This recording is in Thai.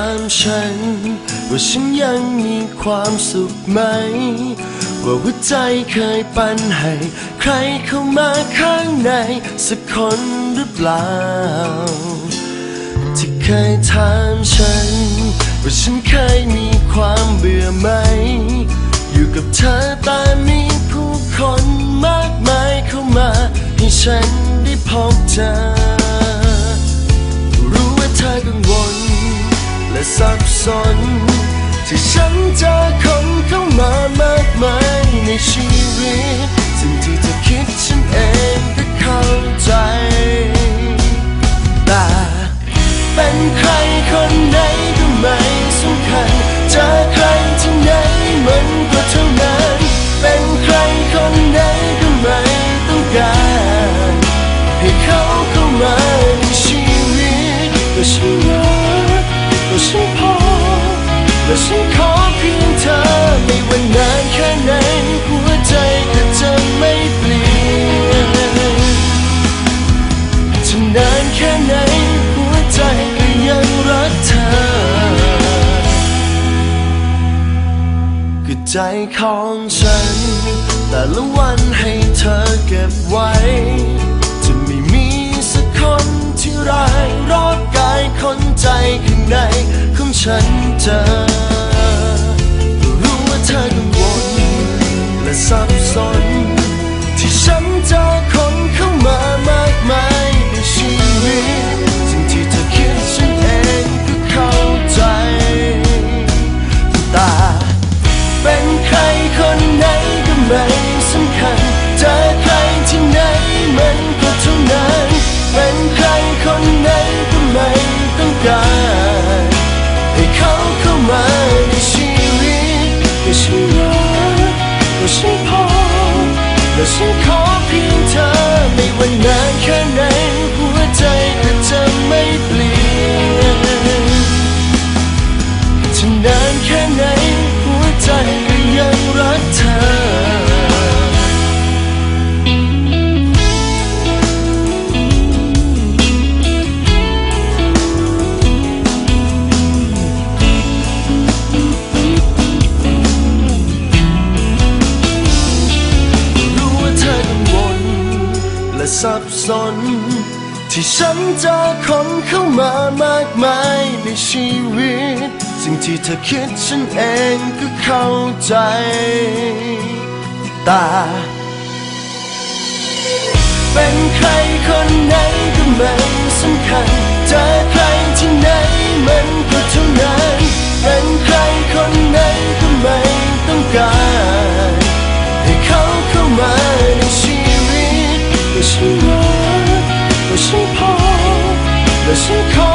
ามฉัน ว่าฉันยังมีความสุขไหม ว่าหัวใจเคยปันให้ ใครเข้ามาข้างใน สักคนหรือเปล่า ที่เคยถามฉัน ว่าฉันเคยมีความเบื่อไหม อยู่กับเธอแต่มีผู้คนมากมายเข้ามา ให้ฉันได้พบเจอ สับสน ที่ฉันเจอคนเข้ามามากมายในชีวิต สิ่งที่เธอคิดฉันเองก็เข้าใจ แต่เป็นใคร และฉันขอเพียงเธอไม่ว่านานแค่ไหนหัวใจก็จะไม่เปลี่ยนจะนานแค่ไหนหัวใจก็ยังรักเธอก็ใจของฉัน แต่ละวันให้เธอเก็บไว้ จะไม่มีสักคนที่ร้ายรอบกายคนใจข้างในของฉันเจอ ฉันขอเพียงเธอไม่ว่านานแค่ไหน สน ที่ฉันเจอคนเข้ามามากมายในชีวิต สิ่งที่เธอคิดฉันเองก็เข้าใจแต่เป็นใครคนไหนก็ไม่สำคัญ เจอใครที่ไหนมันก็เท่านั้น เป็นใครคนไหนก็ไม่ต้องการให้เขาเข้ามาในชีวิตก็ฉันรักก็ ฉันพอและฉันขอ